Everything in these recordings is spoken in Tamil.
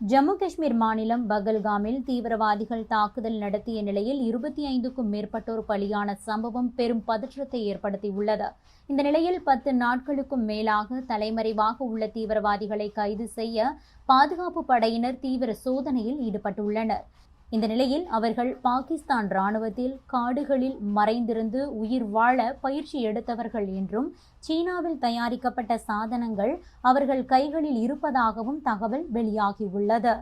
ஜம்மு காஷ்மீர் மாநிலம் பகல்காமில் தீவிரவாதிகள் தாக்குதல் நடத்திய நிலையில் இருபத்தி ஐந்துக்கும் மேற்பட்டோர் பலியான சம்பவம் பெரும் பதற்றத்தை ஏற்படுத்தியுள்ளது. இந்த நிலையில் பத்து நாட்களுக்கும் மேலாக தலைமறைவாக உள்ள தீவிரவாதிகளை கைது செய்ய பாதுகாப்பு படையினர் தீவிர சோதனையில் ஈடுபட்டுள்ளனர். இந்த நிலையில் அவர்கள் பாகிஸ்தான் ராணுவத்தில் காடுகளில் மறைந்திருந்து உயிர் வாழ பயிற்சி எடுத்தவர்கள் என்றும் சீனாவில் தயாரிக்கப்பட்ட சாதனங்கள் அவர்கள் கைகளில் இருப்பதாகவும் தகவல் வெளியாகியுள்ளது.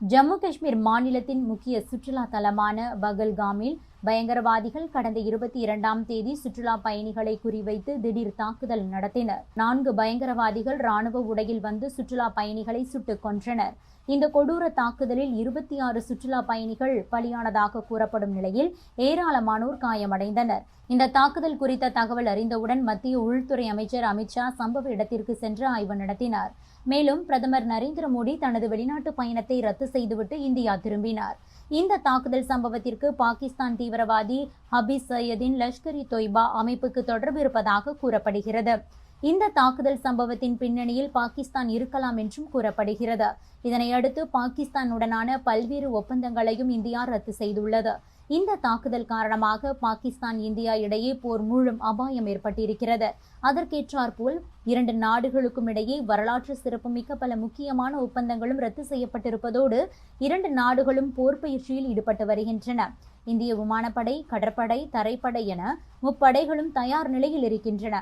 ஜம்மு காஷ்மீர் மாநிலத்தின் முக்கிய சுற்றுலா தலமான பகல்காமில் பயங்கரவாதிகள் கடந்த இருபத்தி இரண்டாம் தேதி சுற்றுலா பயணிகளை குறிவைத்து திடீர் தாக்குதல் நடத்தினர். நான்கு பயங்கரவாதிகள் ராணுவ உடையில் வந்து சுற்றுலா பயணிகளை சுட்டுக் கொன்றனர். இந்த கொடூர தாக்குதலில் இருபத்தி ஆறு சுற்றுலா பயணிகள் பலியானதாக கூறப்படும் நிலையில் ஏராளமானோர் காயமடைந்தனர். இந்த தாக்குதல் குறித்த தகவல் அறிந்தவுடன் மத்திய உள்துறை அமைச்சர் அமித்ஷா சம்பவ இடத்திற்கு சென்று ஆய்வு நடத்தினார். மேலும் பிரதமர் நரேந்திர மோடி தனது வெளிநாட்டு பயணத்தை ரத்து செய்துவிட்டு இந்தியா திரும்பினார். இந்த தாக்குதல் சம்பவத்திற்கு பாகிஸ்தான் தீவிரவாதி ஹபீஸ் சையதின் லஷ்கர் இ தொய்பா அமைப்புக்கு தொடர்பு இருப்பதாக கூறப்படுகிறது. இந்த தாக்குதல் சம்பவத்தின் பின்னணியில் பாகிஸ்தான் இருக்கலாம் என்றும் கூறப்படுகிறது. இதனையடுத்து பாகிஸ்தானுடனான பல்வேறு ஒப்பந்தங்களையும் இந்தியா ரத்து செய்துள்ளது. இந்த தாக்குதல் காரணமாக பாகிஸ்தான் இந்தியா இடையே போர் மூழும் அபாயம் ஏற்பட்டிருக்கிறது. அதற்கேற்றாற்போல் இரண்டு நாடுகளுக்கும் இடையே வரலாற்று சிறப்புமிக்க பல முக்கியமான ஒப்பந்தங்களும் ரத்து செய்யப்பட்டிருப்பதோடு இரண்டு நாடுகளும் போர் பயிற்சியில் ஈடுபட்டு வருகின்றன. இந்திய விமானப்படை கடற்படை தரைப்படை என முப்படைகளும் தயார் நிலையில் இருக்கின்றன.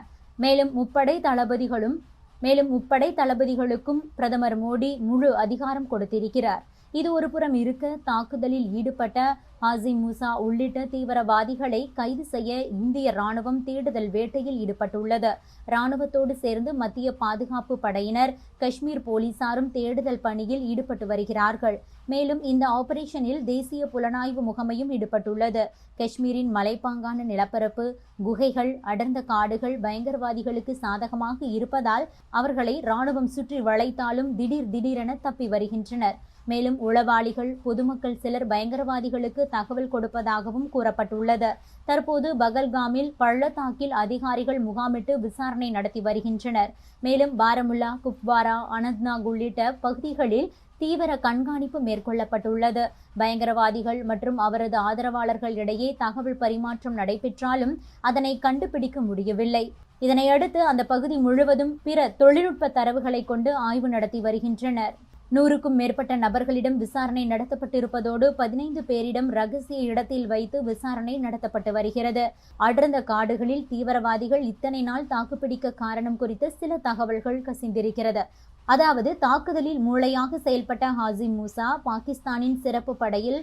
மேலும் முப்படை தளபதிகளும் மேலும் முப்படை தளபதிகளுக்கும் பிரதமர் மோடி முழு அதிகாரம் கொடுத்திருக்கிறார். இது ஒரு புறம் இருக்க. தாக்குதலில் ஈடுபட்ட ஹாசிம் மூசா உள்ளிட்ட தீவிரவாதிகளை கைது செய்ய இந்திய ராணுவம் தேடுதல் வேட்டையில் ஈடுபட்டுள்ளது. ராணுவத்தோடு சேர்ந்து மத்திய பாதுகாப்பு படையினர் காஷ்மீர் போலீசாரும் தேடுதல் பணியில் ஈடுபட்டு வருகிறார்கள். மேலும் இந்த ஆபரேஷனில் தேசிய புலனாய்வு முகமையும் ஈடுபட்டுள்ளது. காஷ்மீரின் மலைப்பாங்கான நிலப்பரப்பு குகைகள் அடர்ந்த காடுகள் பயங்கரவாதிகளுக்கு சாதகமாக இருப்பதால் அவர்களை ராணுவம் சுற்றி வளைத்தாலும் திடீர் திடீரென தப்பி வருகின்றனர். மேலும் உளவாளிகள் பொதுமக்கள் சிலர் பயங்கரவாதிகளுக்கு தகவல் கொடுப்பதாகவும் கூறப்பட்டுள்ளது. தற்போது பகல்காமில் பள்ளத்தாக்கில் அதிகாரிகள் முகாமிட்டு விசாரணை நடத்தி வருகின்றனர். மேலும் பாரமுல்லா குப்வாரா அனந்த்நாக் உள்ளிட்ட பகுதிகளில் தீவிர கண்காணிப்பு மேற்கொள்ளப்பட்டுள்ளது. பயங்கரவாதிகள் மற்றும் அவரது ஆதரவாளர்கள் இடையே தகவல் பரிமாற்றம் நடைபெற்றாலும் அதனை கண்டுபிடிக்க முடியவில்லை. இதனையடுத்து அந்த பகுதி முழுவதும் பிற தொழில்நுட்ப தரவுகளை கொண்டு ஆய்வு நடத்தி வருகின்றனர். நூறுக்கும் மேற்பட்ட நபர்களிடம் விசாரணை நடத்தப்பட்டிருப்பதோடு பதினைந்து பேரிடம் ரகசிய இடத்தில் வைத்து விசாரணை நடத்தப்பட்டு வருகிறது. அடர்ந்த காடுகளில் தீவிரவாதிகள் இத்தனை நாள் தாக்குப்பிடிக்க காரணம் குறித்த சில தகவல்கள் கசிந்திருக்கிறது. அதாவது தாக்குதலில் மூளையாக செயல்பட்ட ஹாசிம் மூசா பாகிஸ்தானின் சிறப்பு படையில்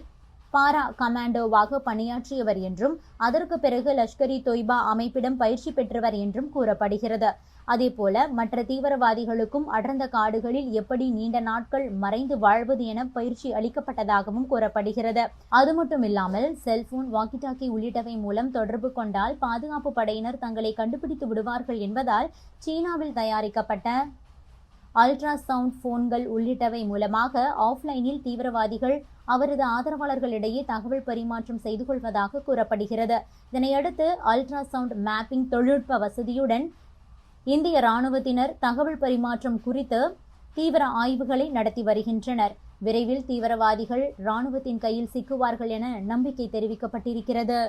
பாரா கமாண்டோவாக பணியாற்றியவர் என்றும் அதற்கு பிறகு லஷ்கர் இ தொய்பா அமைப்பிடம் பயிற்சி பெற்றவர் என்றும் கூறப்படுகிறது. அதேபோல மற்ற தீவிரவாதிகளுக்கும் அடர்ந்த காடுகளில் எப்படி நீண்ட நாட்கள் மறைந்து வாழ்வது என பயிற்சி அளிக்கப்பட்டதாகவும் கூறப்படுகிறது. அது மட்டும் இல்லாமல் செல்போன் வாக்கி டாக்கி உள்ளிட்டவை மூலம் தொடர்பு கொண்டால் பாதுகாப்பு படையினர் தங்களை கண்டுபிடித்து விடுவார்கள் என்பதால் சீனாவில் தயாரிக்கப்பட்ட அல்ட்ராசவுண்ட் போன்கள் உள்ளிட்டவை மூலமாக ஆஃப்லைனில் தீவிரவாதிகள் அவரது ஆதரவாளர்களிடையே தகவல் பரிமாற்றம் செய்து கொள்வதாக கூறப்படுகிறது. இதனையடுத்து அல்ட்ராசவுண்ட் மேப்பிங் தொழில்நுட்ப வசதியுடன் இந்திய ராணுவத்தினர் தகவல் பரிமாற்றம் குறித்து தீவிர ஆய்வுகளை நடத்தி வருகின்றனர். விரைவில் தீவிரவாதிகள் ராணுவத்தின் கையில் சிக்குவார்கள் என நம்பிக்கை தெரிவிக்கப்பட்டிருக்கிறது.